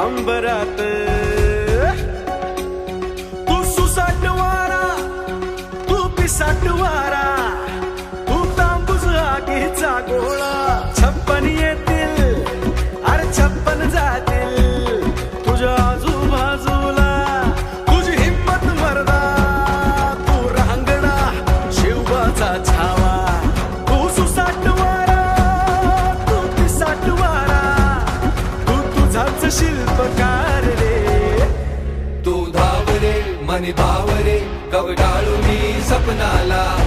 अंबरात तू सुसाट वारा तू पिसाट वारा तू तांबूस आगीचा गोळा छप्पन येतील अरे छप्पन जाते माझाच शिल्पकार रे तू धावरे मन भावरे कवडाळू मी सपनाला.